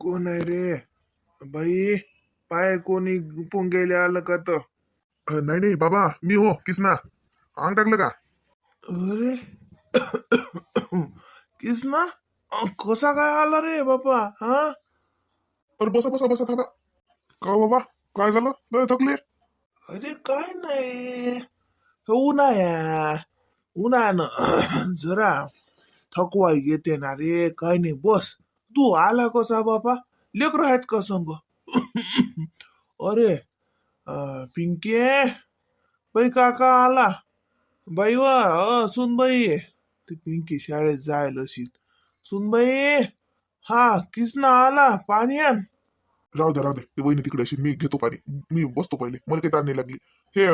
कोण आहे रे? बाई पाय कोणी गुपून गेले आलं का तर अ, नाही नाही बाबा मी हो किसना. अंग टाकलं का? अरे किसना? अ, कसा काय आला रे बापा हा? अरे बसा बसा बसा थांबा. का बाबा काय झालं? लय थकले अरे काय नाही. उन्हाया उन्हानं जरा थकवा येते ना रे. काय नाही बस. तू आला कसा बापा? लेकर आहेत का संग? अरे पिंके बाई काका आला. बाई वा सुनबाई ती पिंकी शाळेत जायला अशी सुनबाई हा किसना आला पाणी आण. राहू दे राहू दे. ते वहिनी तिकडे असेल मी घेतो पाणी. मी बसतो पहिले. मला काही ताण नाही लागली. हे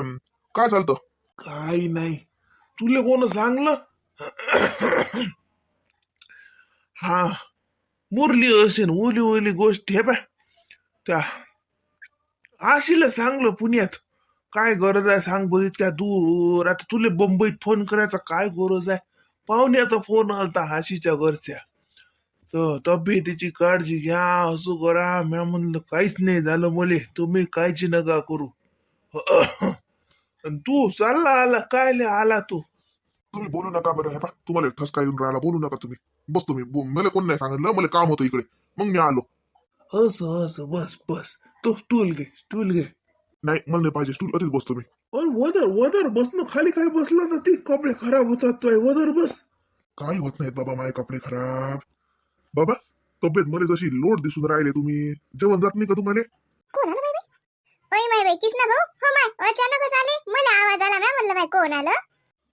काय चालतं? काही नाही. तुले कोण सांगलं? हा मुरली असेन उली उली गोष्ट हे पाय त्या आशीला सांगलं पुण्यात. काय गरज आहे सांग बरं इतक्या दूर. आता तुले बंबईत फोन करायचा काय गरज आहे? पाहुण्याचा फोन आलता आशीच्या घरच्या. तर तब्येतीची काळजी घ्या असू करा. म्या म्हणलं काहीच नाही झालं मले. तुम्ही काळजी नका करू. अन तू चालला आला काय आला तू? तुम्ही बोलू नका बरं हे पा तुम्हाला ठसका येऊन राहिला. बोलू नका तुम्ही. बस तुम्ही बो- मला कोण नाही सांगितलं मला काम होतं इकडे. मग मी आलो. असं असं बस बस. तो स्टूल घे स्टूल घे. नाही मला नाही पाहिजे स्टूल अतिच बसतो मी. अरे वदर वदर बसणं खाली काय बसलं तर ती कपडे खराब होतात तोय वदर बस. काही होत नाहीत बाबा माझे कपडे खराब. बाबा तब्येत मध्ये जशी लोड दिसून राहिले तुम्ही. जेवण जात नाही का तुम्हाला? कोण आलं बाई? बाई ओय माय बाई किसना भाऊ? हो माय अचानकच आले. मला आवाज आला ना म्हणलं बाई कोण आलं?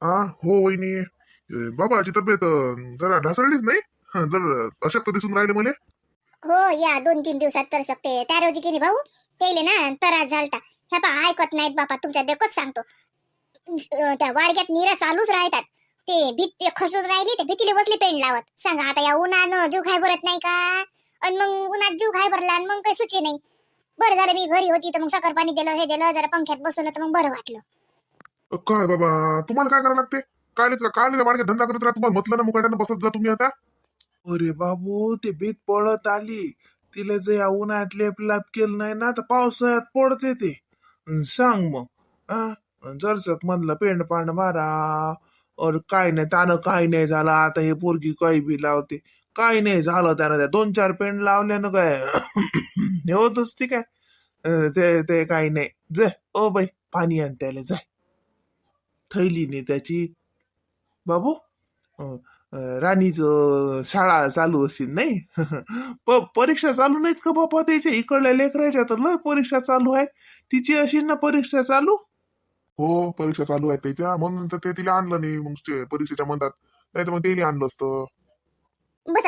आ हो वहिनी. बाबाची तब्येत जरा ढासळलीच नाही? जर अशक्त दिसून राहिले मला? हो या दोन तीन दिवसात तर शकते त्या रोजी की भाऊ केले ना तरास झालता. ह्या पा ऐकत नाहीत बापा तुमच्या देखत सांगतो. त्या वाडग्यात निरा चालूच राहतात. ते भीत खसून राहिली ते भीतीला बसली पेंड लावत. सांगा आता या उन्हानं जीव खाय भरत नाही का? आणि मग उन्हात जीव खाय भरला आणि मग काही सुचे नाही. बरं झालं मी घरी होती तर मग साखर पाणी दिलं हे दिलं जरा पंख्यात बसवलं तर मग बरं वाटलं. काय बाबा तुम्हाला काय करावं लागते? काय काय वाडक्यात धंदा करत राहा तुम्हाला म्हटलं ना मुकाट्यानं बसत जा तुम्ही आता. अरे बाबू ते बीत पळत आली. तिला जे या उन्हाळ्यात लेप लाप केलं नाही ना तर पावसाळ्यात पडते ते. अन सांग मग हा जरसक मधलं पेंड पांड मारा. अरे काय नाही त्यानं काय नाही झालं आता हे पोरगी काही बी लावते. काय नाही झालं त्यानं त्या दोन चार पेंड लावल्यानं काय. हे होतच असते काय? अं, ते ते काही नाही. जे ओ बाई पाणी आण त्याला जाय थैली नाही त्याची बाबू? राणीचं शाळा चालू असेल नाही? प परीक्षा चालू नाहीत का बाबा त्याच्या? इकडल्या लेकरायच्या तर लय परीक्षा चालू आहेत. तिची अशी ना परीक्षा चालू? हो परीक्षा चालू आहेत त्याच्या. म्हणून तर ते तिला आणलं नाही मग ते परीक्षेच्या म्हणतात नाही तर मग तेही आणलं असतं.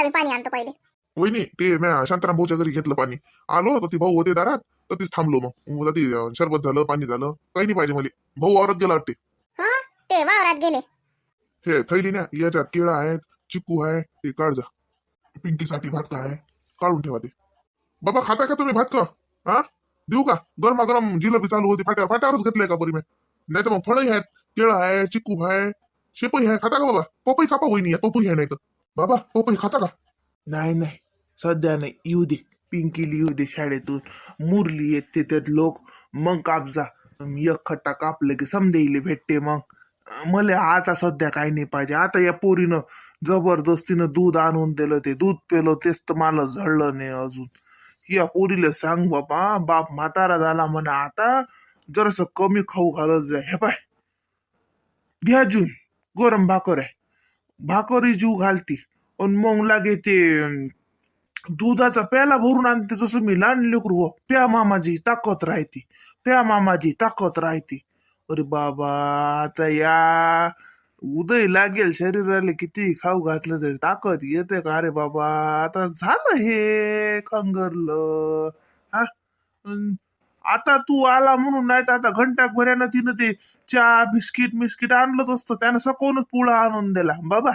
पाणी आणतो पहिले. वहिनी ते म्या शांताराम भाऊच्या घरी घेतलं पाणी. आलो तर ती भाऊ होते दारात तर तीच थांबलो मग. मग ती शरबत झालं पाणी झालं. काही नाही पाहिजे मला. भाऊ औरत गेला वाटते. हा? ते वावरात गेले. हे थैली ना याच्यात केळं आहेत चिक्कू आहे ते काढ जा. पिंकीसाठी भात का आहे काढून ठेवा ते. बाबा खाता का तुम्ही भात का हा? देऊ का? गरमा गरम जिलेबी चालू होती. फाट्या फाट्यावरच घेतलंय का बरी मी? नाही तर मग फळही आहेत. केळं आहे चिक्कू आहे शेपई आहे. खाता का बाबा? पपई खापा होईनी पपई आहे नाही तर. बाबा पपई खाता का? नाही नाही. सध्या नाही. येऊ दे. पिंकीली येऊ दे शाळेतून. मुरली येते त्यात लोक. मग कापजा एक खट्टा कापलं की समदेईले भेटते मग. मला आता सध्या काही नाही पाहिजे. आता या पोरीनं जबरदस्तीनं दूध आणून दिलं ते दूध पेलं तेच तर मला झळलं नाही अजून. या पोरीला सांग बाबा बाप म्हातारा झाला म्हणा आता जरास कमी खाऊ घालत जाय हे पाय. घ्या जून गरम भाकर आहे. भाकरी जीव घालती. आणि मग लागे ते दुधाचा प्याला भरून आणते तसं मी लहान लेकरू हो. प्या मामाजी ताकद राहते. प्या मामाजी ताकद राहते. अरे बाबा आता या. उदय लागेल शरीराला किती खाऊ घातलं तरी. ताकद येते का अरे बाबा? आता झालं हे कंगरलं. हा? अन आता तू आला म्हणून नाही तर आता घंटा भऱ्यानं तिनं ते चहा बिस्किट मिस्किट आणलंच असतं. त्यानं सकवूनच पुळा आणून दिला. बाबा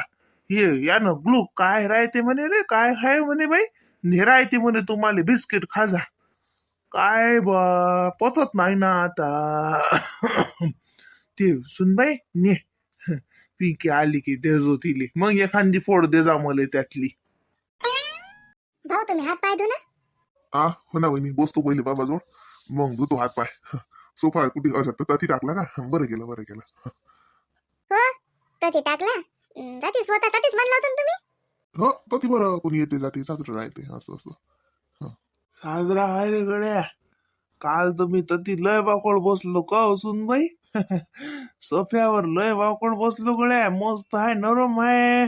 हे यानं ग्लू काय राहते म्हणे रे? काय आहे म्हणे बाई? ने राहते म्हणे तुम्हाला बिस्किट खाजा. काय बा पचत नाही ना आता. ते सुनबाई ने. पिंकी आली की दे जो तिले मग एखादी फोड दे जा मला त्यातली. भाऊ तुम्ही हात पाय ना. आ हो ना वहिनी बसतो पहिले बाबाजवळ. मग धुतो हात पाय. सोफा कुठे असं तथी टाकला का? बरं केलं बरं केलं हो तर ते टाकला. हं, जाती स्वतः तातीच म्हणलं होतं तुम्ही? हो तथी बरं कोणी येते जाते साजरं राहते असं असं. साजरा आहे रे गड्या. काल तुम्ही तर ती लय बाकोड बसलो का असून बाई सोफ्यावर लय बाकोड बसलो गड्या. मस्त आहे नरम आहे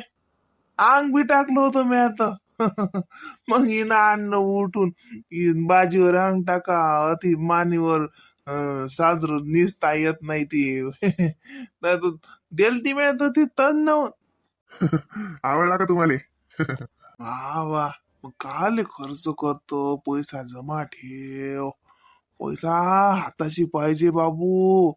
अंग बी टाकलं होतं मी आता. मग हिनं आणलं उठून. हि बाजीवर अंग टाका. अति मानीवर साजरं निसता येत नाही ती. नाही तर देल ती मी तर ती नव्हत आवडला का तुम्हाला? वा वा. मग काले खर्च करतो पैसा जमा ठेव. पैसा हाताशी पाहिजे बाबू.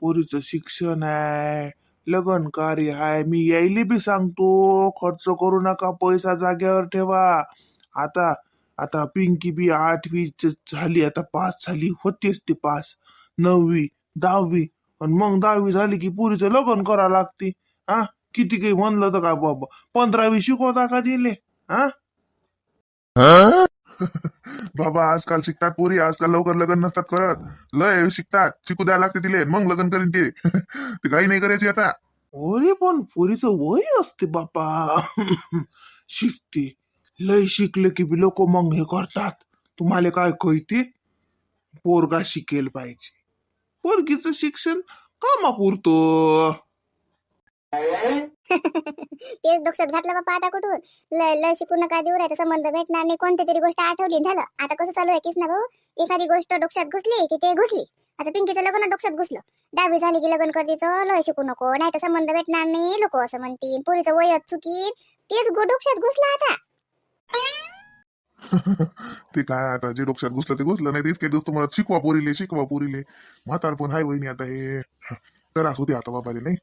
पोरीचं शिक्षण आहे लग्न कार्य आहे मी यायले बी सांगतो. खर्च करू नका पैसा जाग्यावर ठेवा. आता आता पिंकी बी आठवी झाली आता पास झाली होतेच ती पास. नववी दहावी आणि मग दहावी झाली की पुरीचं लग्न करा लागते. हा किती काही म्हणलं तर काय बाबा? पंधरावी शिकवता का दिले? हा बाबा आजकाल शिकतात पोरी आजकाल लवकर लग्न नसतात करत. लय शिकतात. शिकू द्यायला लागते तिले मग लग्न करीन ते. ते काही नाही करायची आता. अरे पण पोरीचं वय असते बापा. शिकते. लय शिकले की बी लोक मग हे करतात. तुम्हाला काय कळते? पोरगा शिकेल पाहिजे. पोरगीचं शिक्षण कामापुरतो. तेच डोक्यात घातलं बाबा आता कुठून? लय लय शिकून नका देऊ राहता संबंध भेटणार नाही कोणती तरी गोष्ट आठवली झालं. आता कसं चालू आहे कीच ना भाऊ? एखादी गोष्ट डोक्यात घुसली की ते घुसली. आता पिंकीचं लग्न डोक्यात घुसलं. दहावी झाली की लग्न करतेचं लय शिकू नको नाही तर संबंध भेटणार नाही लोक असं म्हणतील पुरीचं वय चुकीन तेच गो डोक्यात घुसलं आता. ते काय आता जे डोक्यात घुसलं ते घुसलं नाही तेच काही दोस्त शिकवा पोरीले शिकवा पोरीले. म्हातारपण हाय वहिनी आता हे. त्रास होते आता बाबाले नाही?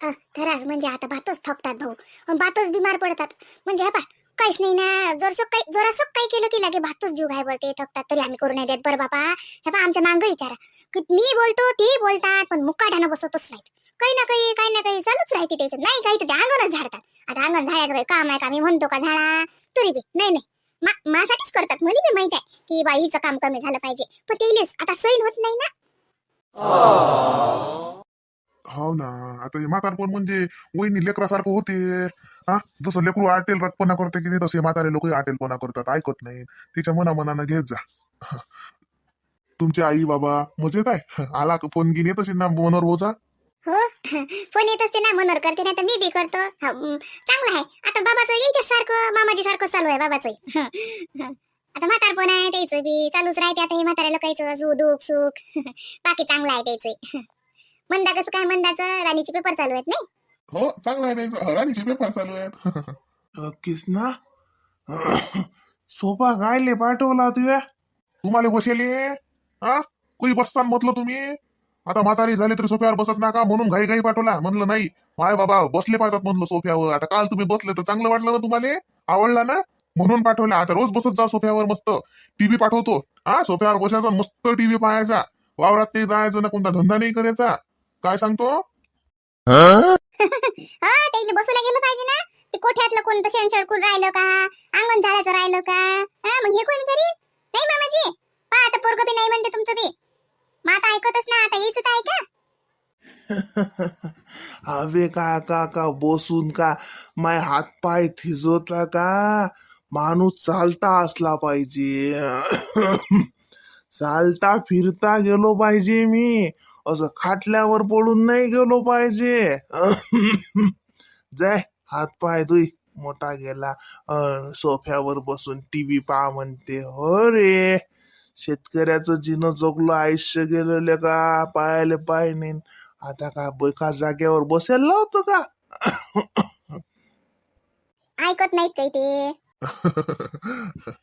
खराच म्हणजे आता भातच थकतात भाऊ. भातच बिमार पडतात. म्हणजे हे पा काहीच नाही ना. जर सो काही जरासं काही केलं की लागे भातच जीव घाय पडते थकतात तरी आम्ही करू नाही देत. बरं बाबा हे पा आमच्या मांग विचारा. की मी बोलतो ते बोलतात पण मुक्काठानं बसतच नाहीत. काही ना काही काही ना काही चालूच राहते त्याच्यात नाही काही तर ते अंगणच झाडतात. आता अंगण झाडायचं काही काम आहे का? मी म्हणतो का झाडा? तरी बी नाही नाही. मा माझ्यासाठीच करतात. मला बी माहीत आहे की बाईचं काम कमी झालं पाहिजे. पण तेलेच आता सैन होत नाही ना. हो ना. आता हे म्हातारपण म्हणजे वहिनी लेकरासारखं होते. हा? जसं लेकरू आटेल रक्तपणा करते की नाही तसे म्हातारे लोक आटेलपणा करतात. ऐकत नाही. तिच्या मनामनानं घेत जा. तुमची आई बाबा मजेत आहे? आला फोन घेऊन? येत असेल ना मनोर बोजा हो? फोन येत असते ना मनोर करते नाही तर मी बी करतो. चांगला चांगलं आहे. आता बाबाचं यायच्या सारखं मामाजी सारखं चालू आहे बाबाचं आता म्हातारपण आहे त्याचं बी चालूच राहते. आता हे म्हाताऱ्या लोकांचं दुःख सुख. बाकी चांगलं आहे त्याचं मंदा कसं काय? मंदाचं राणीचे पेपर चालू आहेत नाही? हो चांगला आहे त्याचं राणीचे पेपर चालू आहेत. किसना सोफा गायले पाठवला तुया. तुम्हाला बसेले? हा? कुई बससान म्हटलं तुम्ही? आता म्हातारी झाले तरी सोफ्यावर बसत नका म्हणून घाई घाई पाठवला. म्हणलं नाही. माय बाबा बसले पाहिजेत म्हणलं सोफ्यावर. आता काल तुम्ही बसले तर चांगलं वाटलं ना तुम्हाला? आवडला ना? म्हणून पाठवला. आता रोज बसत जा सोफ्यावर मस्त. टीव्ही पाठवतो. हा सोफ्यावर बसायचा मस्त टीव्ही पाहायचा. वावरात ते जायचं ना कोणता धंदा नाही करायचा. काय सांगतो? हा त्याला बसूला गेलं पाहिजे ना. ते कोठ्यातलं कोणतं शेण सडकून राहिलं का? अंगण झाडाचं राहिलं का? हा मग हे कोण करीन? नाही मामाजी. पहा आता पोरग बी नाही म्हणते तुमचं बी. मग आता ऐकतच ना आता यायचं तर ऐका. अबे का का का बसून का? माय हात पाय थिजवता का? माणूस चालता असला पाहिजे. चालता फिरता गेलो पाहिजे मी. असं खाटल्यावर पडून नाही गेलो पाहिजे. जाय हात पाय दुई मोठा गेला. सोफ्यावर बसून टीव्ही पहा म्हणते. हो रे. शेतकऱ्याचं जिनं जगलं आयुष्य गेलेलं का? पायाले पाय नाही आता का एका जागेवर बसायला लावतं का? ऐकत नाहीत काही ते?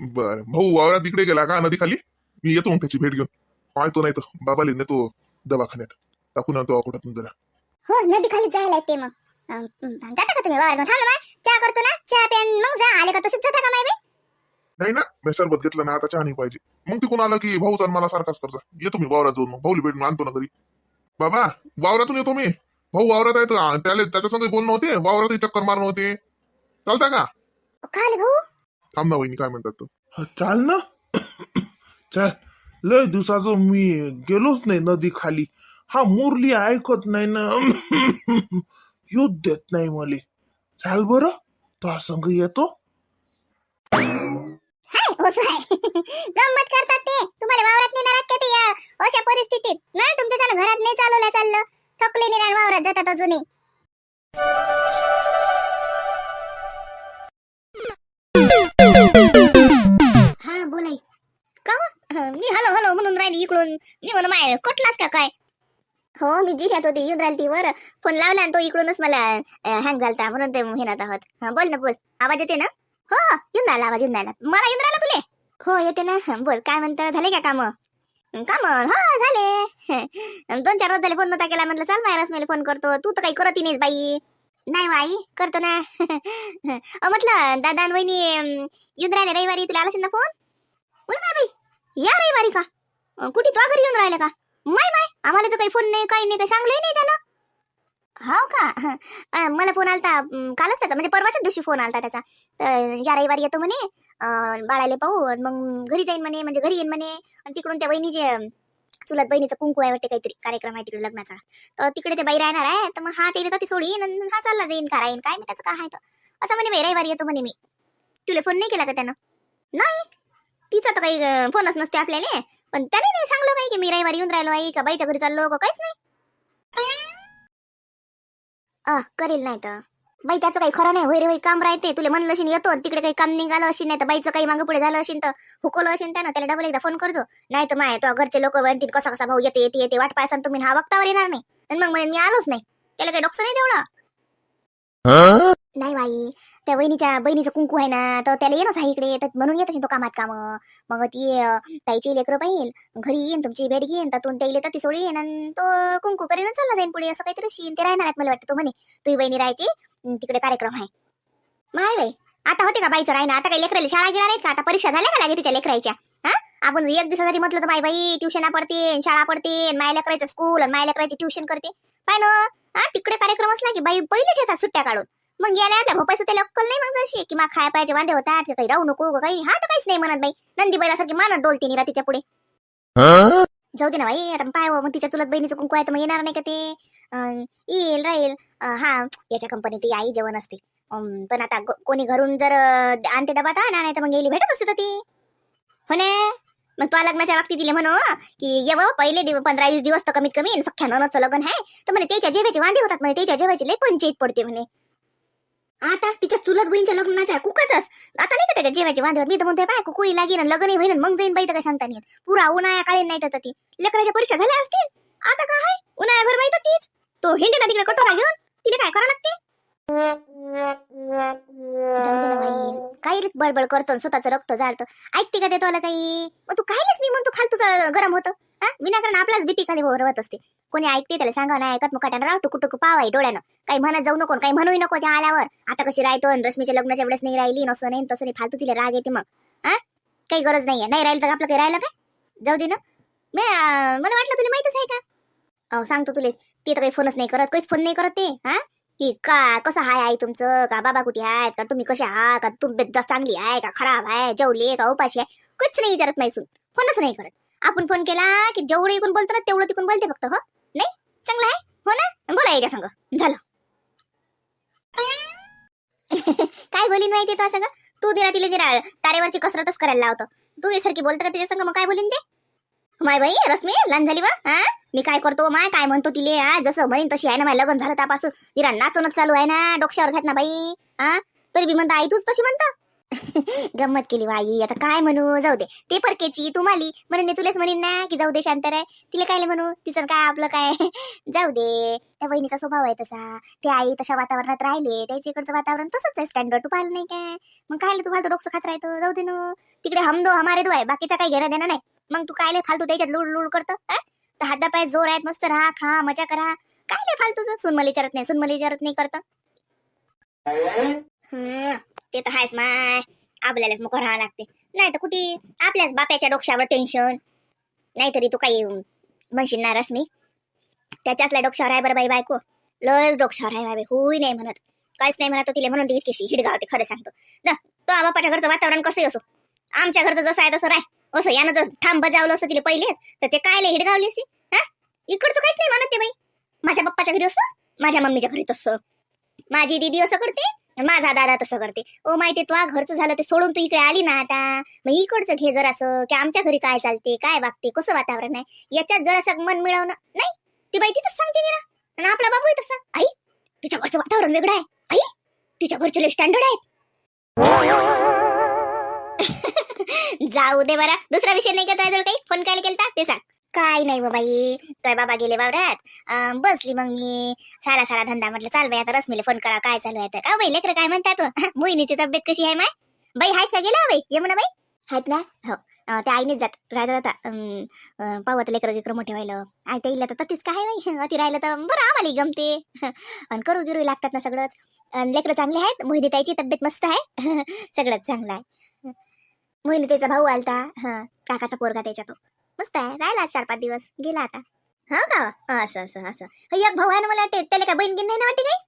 बर. भाऊ वावरात तिकडे गेला का नदी खाली मी येतो मग त्याची भेट घेऊन. पाहतो नाही तर बाबाले नेतो दवाखान्यात. टाकून आणतो अकोटातून जरा हो नदी खाली जायला येते मग. अं, जाता का तुम्ही? वावर थांबा चहा करतो ना. चहा प्यान मग जा. आले का तशीच जाता का माय बी नाही ना. मी सरबत घेतलं ना. आता चहा नाही पाहिजे. मग तिकून आलं की भाऊ चाल मला सारखाच करजा येतो मी वावरात जाऊन मग. भाऊली भेटून आणतो ना घरी. बाबा वावरातून येतो मी. भाऊ वावरात आहे तर त्याला त्याच्या संग बोलणं होते. वावरात चक्कर मारणं होते. चालता का? आले भाऊ? थांब ना वहिनी काय म्हणतात हा, चाल ना. चल. लय दिवसाचं मी गेलोच नाही नदी खाली हा मुरली ऐकत नाही ना. युद्ध देत नाही मले. चाल बरं तो संग येतो. आहे गंमत करतात ते. तुम्हाला वावरात नेणार का ते या अशा परिस्थितीत? ना तुमच्या छान घरात नाही चालवल्या चाललं. थकले निराण वावरात जातात अजूनही. हा व? हं, मी हलो हलो म्हणून राहिली इकडून. मी म्हणून माय कटलास का काय? हो मी जिल्ह्यात होते येऊन राहिली ती वर फोन लावला आणि तो इकडूनच मला हँग झालता म्हणून ते घेनात आहोत. हा बोल ना बोल. आवाज येते ना? हो येऊन राहिला आवाज येऊन राहिला. मला येऊन राहिला तुले? हो येते ना. बोल. काय म्हणतं? झाले का काम? काम? हा हो, झाले. दोन चार रोज झाले फोन नव्हता केला. म्हटलं चाल माय रश्मीला फोन करतो. तू तर काही करत नाहीस बाई. नाही हो, बाई करतो ना. म्हटलं दादा वहिनी येऊन राहिले रविवारी. तुला आला ना फोन? बोल ना बाई. या रविवारी का अं, कुठे तो घरी येऊन राहिला का? माय माय आम्हाला तर काही फोन नाही काही नाही काही सांगलंही नाही त्यानं. हो का? अं, मला फोन आलता अं, कालच त्याचा म्हणजे परवाच्याच दिवशी फोन आलता त्याचा. तर या रविवारी येतो म्हणे अं, बाळाले पाहू आणि मग घरी जाईन म्हणे म्हणजे घरी येईन म्हणे. आणि तिकडून त्या बहिणीचे अं, चुलत बहिणीचं कुंकू आहे वाटते काहीतरी कार्यक्रम आहे तिकडे लग्नाचा. तर तिकडे ते बाई राहणार आहे तर मग हा ते ती सोडीन आणि हा चालला जाईन का राहीन काय मी त्याचं काय आहे तर. असं म्हणे बाई रविवारी येतो म्हणे मी. तुला फोन नाही केला का त्यानं? नाही. तिचा तर काही फोनच नसते आपल्याला. पण त्याने नाही सांगलो काही की मी रविवारी येऊन राहिलो आई का बाईच्या घरी चाललो का काहीच नाही. अ करेल नाही तर. बाई त्याचं काही खरं नाही. होय रे होय काम राहते. तुला म्हणलं अशी येतो तिकडे काही काम निघालं अशी नाही तर बाईचं काही मागं पुढे झालं असेल तर हुकवलं असेल त्यानं. त्याला डबल एकदा फोन करजो. नाही तर माय तो घरचे लोक म्हणतील कसा कसा भाऊ येते येते येते वाट पायसान तुम्ही हा वक्तावर येणार नाही. मग म्हणे मी आलोच नाही. त्याला काही डॉक्टर नाही तेवढं. नाही बाई त्या वहिनीच्या बहिणीचं कुंकू आहे ना तर त्याला येणंच आहे इकडे तर म्हणून येत असेल तो कामात काम. मग ती ताईची लेकरं पाहिल घरी येईन तुमची भेट घेईन तर त्याला तर ती सोडी येईन आणि तो कुंकू करीन चालला जाईन पुढे असं काहीतरी शिन ते राहणार आहेत मला वाटतं तो म्हणे तुझी बहिणी राहते तिकडे कार्यक्रम आहे. माय बाई आता होते का बाईचं राहणं? आता काही लेकराला शाळा घेणार आहेत का? आता परीक्षा झाल्या का लागे तिच्या लेकरायच्या हा? आपण एक दिवसासाठी म्हटलं तर बाई बाई ट्युशन पडते शाळा पडते माय लेकरायचं स्कूल आणि माय लेकरायची ट्युशन करते. पाय ना हा तिकडे कार्यक्रम असला की बाई पहिलेच येतात सुट्ट्या काढून. मग गेल्या त्या भोपायचं त्याला लक्कल नाही मग जशी की मा खाय पाहिजे वांदे होतात की काही राहू नको काही हा तर काहीच नाही म्हणत बाई. नंदी बैलासारखी मानत डोलते निरा तिच्या पुढे. जाऊ दे ना बाई आता पाय मग तिच्या चुलत बहिणीचं कुंकू आहे तर मग येणार नाही का ते? अं, येईल राहील. अं, हा याच्या कंपनीत ती आई जेवण असते. अं, पण आता कोणी घरून जर अं, आणते डबा तर आणा नाही तर मग गेली भेटत असते तर ती. हो ना? मग तुला लग्नाच्या बाबतीत दिले म्हणू की येव पहिले दिवस पंधरा वीस दिवस तर कमीत कमी सख्या ननदचं लग्न आहे. तर म्हणे त्याच्या जेवायचे वांदे होतात म्हणे त्याच्या जेवायची लई पंचायत पडते म्हणे. आता तिच्या चुलत बहीणच्या लग्नाच्या कुकाच आता नाही का त्याच्या जेवायचे वांदे मी तर म्हणते पाय कुई लागेल आणि लग्नही होईन मग जाईन बाई तर काय सांगता नाही. पुरा उन्हाळ्या काळी नाही तर ती. लेकराच्या परीक्षा झाल्या असतील. आता काय उन्हाळ्याभर बाई तर तीच. तो हिंडे ना तिकडे कटोरा घेऊन तिला काय करावं लागते? काही बडबड करतो स्वतःचं रक्त जाळतं. ऐकते का ते तुला काही? मग तू काहीच मी म्हणतो खाल तुझं गरम होतं. हा? विनाकारण आपलाच बीपी खाली रवत असते. कोणी ऐकते त्याला सांगा नाही ऐकत मुकाट्यानं राव टुकू टुकू पावाय डोळ्यानं. काही म्हणत जाऊ नको काही म्हणूही नको त्या आल्यावर. आता कशी राहतो आणि रश्मीच्या लग्नाच्या वेळेस नाही राहिली नसं नाही तसं नाही फालतू तिला राग येते मग. हा? काही गरज नाहीये. नाही राहिलं तर आपलं काही राहिलं काय जाऊ दे ना. मी मला वाटलं तुला माहितच आहे का? अहो सांगतो तुले. ते तर काही फोनच नाही करत काहीच फोन नाही करत ते. हा? की का कसं हाय आई तुमचं? का बाबा कुठे आहेत? का तुम्ही कशा आहात? का तुम चांगली आहे? का खराब आहे? जेवली का? उपाशी आहे? कुठच नाही विचारत नाही सून. फोनच नाही करत. आपण फोन केला की जेवढं इकून बोलतो ना तेवढं तिकून बोलते फक्त हो? नाही? चांगलं आहे? हो ना? बोला एका संग. झालं. काय बोलीन माहिती तो असं तू दिला तिला दिला तारेवरची कसरतच करायला लावतो. तू यासारखी बोलतो का तिच्या संग? मग काय बोलीन ते? माय बाई रश्मी लहान झाली बा हा? मी काय करतो माय काय म्हणतो तिले हा? जसं म्हणेन तशी आहे ना माय लग्न झालं त्यापासून. तिला नाचवणच चालू आहे ना डोक्यावर घात ना बाई हा? तरी बी म्हणता आई तूच तशी म्हणता. गंमत केली बाई आता काय म्हणू जाऊ दे. ते परकेची तू माली. म्हणून मी तुलाच म्हणेन ना की जाऊ दे शांतर आहे तिला काय म्हणू तिचं काय आपलं काय? जाऊ दे. त्या बहिणीचा स्वभाव आहे तसा. ते आई तशा वातावरणात राहिले त्याच्या इकडचं वातावरण तसंच आहे स्टँडर्ड तू पाहिलं नाही काय? मग काय तू फालतू डोकं खात राहतो. जाऊ दे नू. तिकडे हमदो हमारे दो आहे बाकीचा काही घेणं देणं नाही. मग तू काय लय फालतू त्याच्यात लुड लुड करतो हा? तर हातापाय जोर आहेत मस्त राहा खा मजा करा. काय लय फालतूचं सुन मला विचारत नाही सुन मला विचारत नाही करत. हम्म, ते तर आहेच माय. आपल्यालाच मग राहावं लागते. नाही तर कुठे? आपल्याच बाप्याच्या डोक्यावर टेन्शन नाहीतरी तू काही म्हणशील ना रश्मी? त्याच्या असल्या डोक्यावर आहे बरं बाई बायको. लस डोक्यावर आहे बाई होई नाही म्हणत. काहीच नाही म्हणत तिला म्हणून इतकीशी. हिडगाव ते खरं सांगतो. ना तो बापाच्या घरचं वातावरण कसं असो. आमच्या घरचं जसं आहे तसं राय असं यानं जर ठाम बजावलं असं तिला पहिले तर ते कायले हिडगावली असती हा? इकडचं काहीच नाही म्हणत ते बाई. माझ्या पप्पाच्या घरी असं माझ्या मम्मीच्या घरी तसं. माझी दीदी असं करते माझा दादा तसं करते. ओ माहिती तुला घरचं झालं ते सोडून तू इकडे आली ना आता? मग इकडचं घे जरासं की आमच्या घरी काय चालते काय वागते कसं वातावरण आहे? याच्यात जरासं मन मिळवणं नाही? ती बाई तिथंच सांगते मी ना आणि आपला बाबू तसा. आई तुझ्या घरचं वातावरण वेगळं आहे. आई तुझ्या घरचे स्टँडर्ड आहेत. जाऊ दे बरा. दुसरा विषय नाही का तुझ्याजवळ काही? फोन काय केलता? ते सांग. काय नाही बाबा बाई. तोय बाबा गेले वावरात. बसली मग मी. सारा सारा धंदा म्हटलं चाल बाई आता रश्मीला फोन करा काय चालू आहे तर. का बाई लेकर काय म्हणतात मोहिनीची तब्येत कशी आहे माय? बाई आहेत का? गेला बाई? ये म्हणा बाई. आहेत ना? हो. त्या आईनेच जात राहता आता. लेकर लेकर मोठे व्हायला. आई ते तर ततीच काय बाई? अति राहिलं तर बरं आम्हाला गमते. आणि करू गिरू लागतात ना सगळंच. लेकरं चांगले आहेत. मोहिनी ताईची तब्येत मस्त आहे. सगळंच चांगलं आहे. मोहिनी त्याचा भाऊ आलता. हा काकाचा पोरगा त्याच्या तो मस्त आहे राहिला चार पाच दिवस गेला आता. हा का? असं असं असं. एक भाऊ आहे ना मला वाटते त्याला काय बहीण गिन नाही ना वाटते काही?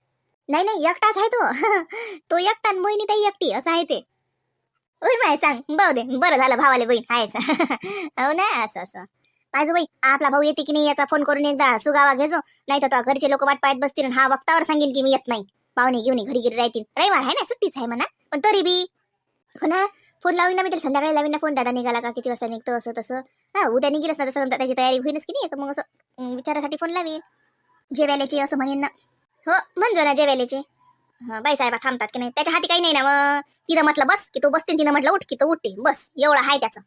नाही नाही एकटाच आहे तो. तो एकटा मोहिनी ताई एकटी असं आहे ते. ओय माय सांग. भाऊ दे बरं झालं भावाले बहीण आहेच. हो ना असं असं. पाहिजे बाई आपला भाऊ येते की नाही याचा फोन करून एकदा सुगावा घेजो. नाही तर घरचे लोक वाट पाहत बसतील हा वक्तावर सांगेन की मी येत नाही. पाहुणे घेऊन घरी घरी राहतील. रविवार आहे ना सुट्टीच आहे म्हणा. पण तरी बी. हो ना? फोन लावीन ना मी त्याला संध्याकाळी लावीन ना फोन. दादा निघाला का? किती वाजता निघतो? असं तसं. हा उद्या निघेलच ना तसं. त्याची तयारी होईनच की नाही. तर मग असं विचारासाठी फोन लावीन. जेवायलाची असं म्हणेन ना. हो म्हणजो ना जेवायलाची हा बाई साहेबा थांबतात की नाही? त्याच्या हाती काही नाही ना मग. तिनं म्हटलं बस की तो बसते तिनं म्हटलं उठ की तो उठते. बस एवढं आहे त्याचं.